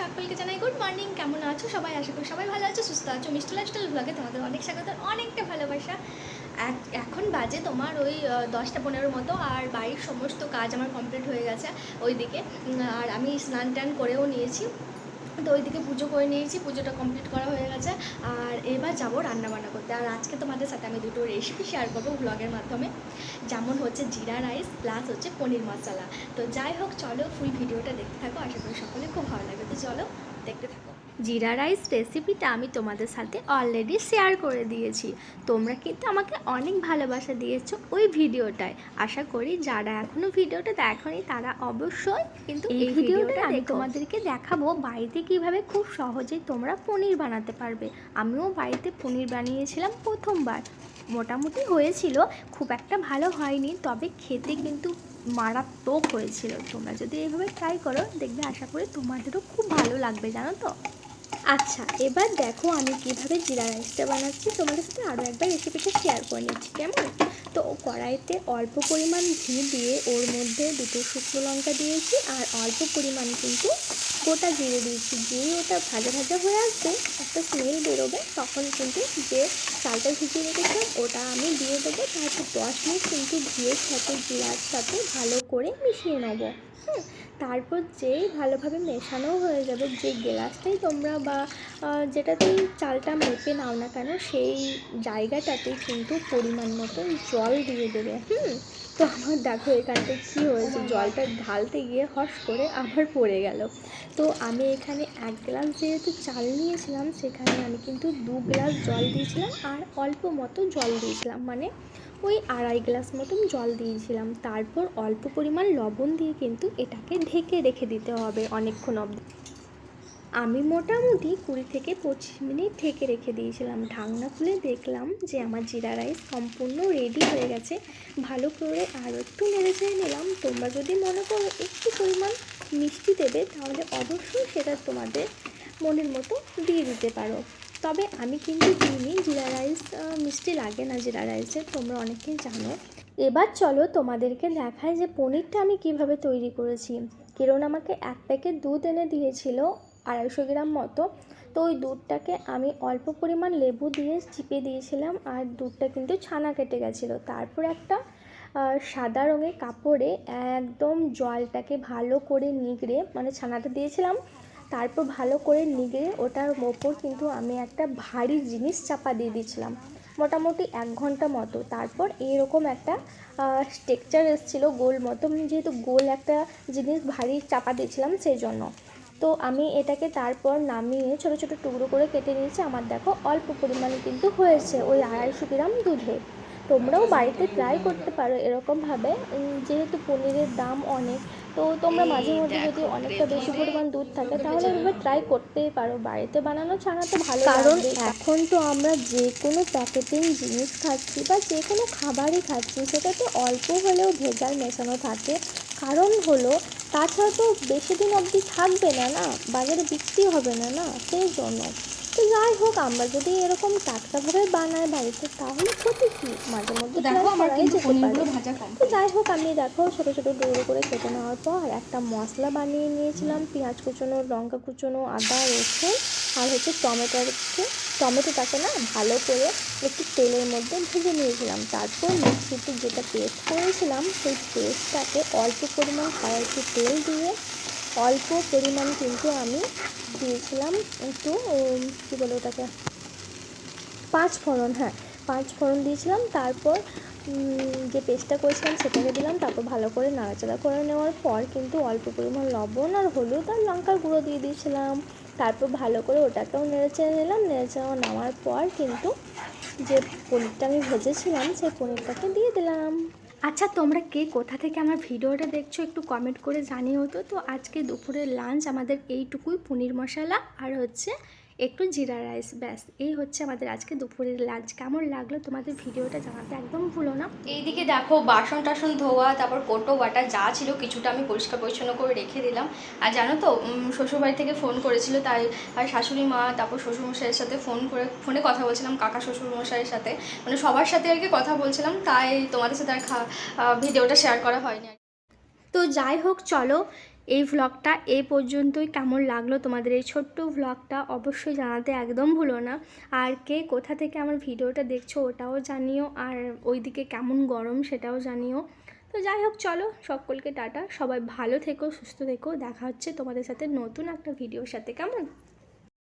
সকলকে জানাই good morning কেমন আছো সবাই? আশা করি সবাই ভালো আছো, সুস্থ আছো। মিষ্টি লাইফস্টাইল ব্লগে তোমাদের অনেক স্বাগত অনেকটা ভালোবাসা। এখন বাজে তোমার ওই দশটা পনেরোর মতো, আর বাড়ির সমস্ত কাজ আমার কমপ্লিট হয়ে গেছে ওইদিকে। আর আমি স্নান টান করেও নিয়েছি। তো ওইদিকে পুজো করে নিয়েছি, পুজোটা কমপ্লিট করা হয়ে গেছে। আর এবার যাব রান্নাবান্না করতে। আর আজকে তোমাদের সাথে আমি দুটো রেসিপি শেয়ার করব ব্লগের মাধ্যমে। যেমন হচ্ছে জিরা রাইস প্লাস হচ্ছে পনির মশলা। তো যাই হোক, চলো ফুল ভিডিওটা দেখতে থাকো। আশা করি সকলে খুব ভালো চলো। দেখতে থাকো। জিরা রাইস রেসিপিটা আমি তোমাদের সাথে অলরেডি শেয়ার করে দিয়েছি। তোমরা কিন্তু আমাকে অনেক ভালোবাসা দিয়েছ ওই ভিডিওটায়। আশা করি যারা এখনও ভিডিওটা দেখনি তারা অবশ্যই কিন্তু এই ভিডিওটা আমি তোমাদেরকে দেখাবো বাড়িতে কীভাবে খুব সহজেই তোমরা পনির বানাতে পারবে। আমিও বাড়িতে পনির বানিয়েছিলাম প্রথমবার। মোটামুটি হয়েছিল খুব একটা ভালো হয়নি তবে খেতে কিন্তু মারাত্মক হয়েছিল। তোমরা যদি এইভাবে ট্রাই করো দেখবে আশা করি তোমাদেরও খুব ভালো লাগবে। জানো তো? আচ্ছা এবার দেখো আমি কীভাবে জিরা রাইসটা বানাচ্ছি। তোমাদের সাথে আরও একবার রেসিপিটা শেয়ার করে নিচ্ছি, কেমন? তো কড়াইতে অল্প পরিমাণ ঘি দিয়ে ওর মধ্যে দুটো শুকনো লঙ্কা দিয়েছি, আর অল্প পরিমাণ কিন্তু গোটা জিরে দিয়েছি। যেই ওটা ভাজা ভাজা হয়ে আসবে, একটা স্মেল বেরোবে, তখন কিন্তু যে চালটা ভিজিয়ে রেখেছিলাম, ওটা আমি দিয়ে দেবো। তারপর দশ মিনিট কিন্তু ঘিয়ের সাথে জিরার সাথে ভালো করে মিশিয়ে নেব। হুম, তারপর যেই ভালোভাবে মেশানো হয়ে যাবে, যে গ্লাসটাই তোমরা বা যেটাতেই চালটা মেপে নাও না কেন, সেই জায়গাটাতেই কিন্তু পরিমাণ মতো জল দিয়ে দেবে। হুম তো আমার দেখো এখানটা কী হয়েছে? জলটা ঢালতে গিয়ে হস করে আবার পড়ে গেল। তো আমি এখানে এক গ্লাস যেহেতু চাল নিয়েছিলাম, সেখানে আমি কিন্তু দু গ্লাস জল দিয়েছিলাম আর অল্প মতো জল দিয়েছিলাম। মানে ওই আড়াই গ্লাস মতন জল দিয়েছিলাম। তারপর অল্প পরিমাণ লবণ দিয়ে কিন্তু এটাকে ঢেকে রেখে দিতে হবে অনেকক্ষণ অবধি। আমি মোটামুটি কুড়ি থেকে পঁচিশ মিনিট ঢেকে রেখে দিয়েছিলাম। ঢাকনা খুলে দেখলাম যে আমার জিরা রাইস সম্পূর্ণ রেডি হয়ে গেছে। ভালো করে আরও একটু নেড়ে চেড়ে নিলাম। তোমরা যদি মনে করো একটু পরিমাণ মিষ্টি দেবে, তাহলে অবশ্যই সেটা তোমাদের মনের মতো দিয়ে দিতে পারো। তবে আমি কিন্তু দিইনি। জিরা রাইস মিষ্টি লাগে না জিরা রাইসে, তোমরা অনেকেই জানো। এবার চলো তোমাদেরকে দেখায় যে পনিরটা আমি কীভাবে তৈরি করেছি। কিরণ আমাকে এক প্যাকেট দুধ এনে দিয়েছিল। আড়াইশো গ্রাম মতো। তো ওই দুধটাকে আমি অল্প পরিমাণ লেবু দিয়ে চিপে দিয়েছিলাম আর দুধটা কিন্তু ছানা কেটে গেছিল। তারপর একটা সাদা রঙের কাপড়ে একদম জলটাকে ভালো করে নিগড়ে মানে ছানাটা দিয়েছিলাম, তারপর ভালো করে নিগড়ে ওটার ওপর কিন্তু আমি একটা ভারী জিনিস চাপা দিয়ে দিয়েছিলাম, মোটামুটি এক ঘণ্টা মতো। তারপর এরকম একটা স্ট্রেকচার এসেছিল গোল মতো, যেহেতু গোল একটা জিনিস ভারী চাপা দিয়েছিলাম, সেই জন্য। তো আমি এটাকে তারপর নামিয়ে ছোট ছোট টুকরো করে কেটে নিয়েছি। আমার দেখো অল্প পরিমাণে কিন্তু হয়েছে ওই আড়াইশো গ্রাম দুধে। তোমরাও বাড়িতে ট্রাই করতে পারো এরকমভাবে। যেহেতু পনিরের দাম অনেক তো তোমরা মাঝে মধ্যে যদি অনেকটা বেশি পরিমাণ দুধ থাকে তাহলে এভাবে ট্রাই করতেই পারো। বাড়িতে বানানো ছাড়া তো ভালো কারণ এখন তো আমরা যে কোনো প্যাকেটিং জিনিস খাচ্ছি বা যে কোনো খাবারই খাচ্ছি সেটাতে অল্প হলেও ভেজাল মেশানো থাকে। কারণ হলো, তাছাড়া তো বেশি দিন অবধি থাকবে না না, বাজারে বিক্রি হবে না না, সেই জন্য। তো যাই হোক আমরা যদি এরকম টাটকাভাবে বানাই বাড়িতে তাহলে ক্ষতি কি? মাঝে মধ্যে দেখো আমার কিন্তু পনিরগুলো ভাজা কম তো যাই হোক আমি দেখো ছোটো ছোটো ডুবো করে কেটে নেওয়ার পর একটা মশলা বানিয়ে নিয়েছিলাম পেঁয়াজ কুচোনো লঙ্কা কুচোনো আদা রসুন আর হচ্ছে টমেটোকে টমেটোটাকে না ভালো করে একটু তেলের মধ্যে ভেজে নিয়েছিলাম। তারপর মিক্সিতে যেটা পেস্ট করেছিলাম সেই পেস্টটাকে অল্প পরিমাণ কড়াইতে তেল দিয়ে অল্প পরিমাণ কিন্তু আমি দিয়েছিলাম একটু কী বলে ওটাকে? পাঁচ ফোড়ন হ্যাঁ পাঁচ ফোড়ন দিয়েছিলাম, তারপর যে পেস্টটা করেছিলাম সেটাকে দিলাম, তারপর ভালো করে নাড়াচাড়া করে নেওয়ার পর কিন্তু অল্প পরিমাণ লবণ আর হলুদ আর লঙ্কার গুঁড়ো দিয়ে দিয়েছিলাম। তারপর ভালো করে ওটাকেও নেড়ে চেড়ে নিলাম নেড়ে চেড়ে নেওয়ার পর কিন্তু যে পনিরটা আমি ভেজেছিলাম, সেই পনিরটাকে দিয়ে দিলাম। আচ্ছা তোমরা কে? কোথা থেকে আমার ভিডিওটা দেখছ? একটু কমেন্ট করে জানিও তো। তো আজকে দুপুরের লাঞ্চ আমাদের এইটুকুই, পনির মশলা আর হচ্ছে একটু জিরা রাইস ব্যাস। এই হচ্ছে আমাদের আজকে দুপুরের লাঞ্চ কেমন লাগল তোমাদের ভিডিওটা জানাতে একদম ভুলো না। এইদিকে দেখো বাসন টাসন ধোয়া তারপর কোটো বাটা যা ছিল কিছুটা আমি পরিষ্কার পরিচ্ছন্ন করে রেখে দিলাম। আর জানো তো শ্বশুরবাড়ি থেকে ফোন করেছিল তাই আর শাশুড়ি মা তারপর শ্বশুরমশাইয়ের সাথে ফোন করে ফোনে কথা বলছিলাম কাকা শ্বশুরমশাইয়ের সাথে। মানে সবার সাথে আর কি কথা বলছিলাম তাই তোমাদের সাথে আর খা- ভিডিওটা শেয়ার করা হয়নি। তো যাই হোক চলো এই ভ্লগটা এ পর্যন্তই। কেমন লাগল তোমাদের এই ছোট্ট ভ্লগটা অবশ্যই জানাতে একদম ভুলো না। আর কে কোথা থেকে আমার ভিডিওটা দেখছ ওটাও জানিও। আর ওইদিকে কেমন গরম সেটাও জানিও। তো যাই হোক, চলো সকলকে টাটা। সবাই ভালো থেকো, সুস্থ থেকো। দেখা হচ্ছে তোমাদের সাথে নতুন একটা ভিডিওর সাথে। কেমন?